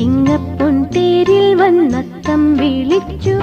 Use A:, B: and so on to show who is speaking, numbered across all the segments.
A: ചിങ്ങപ്പുൻ തേരിൽ വന്നത്തം വിളിച്ചു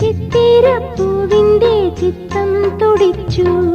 A: ചിത്തിരപ്പൂവിന്റെ ചിത്തം തുടിച്ചു.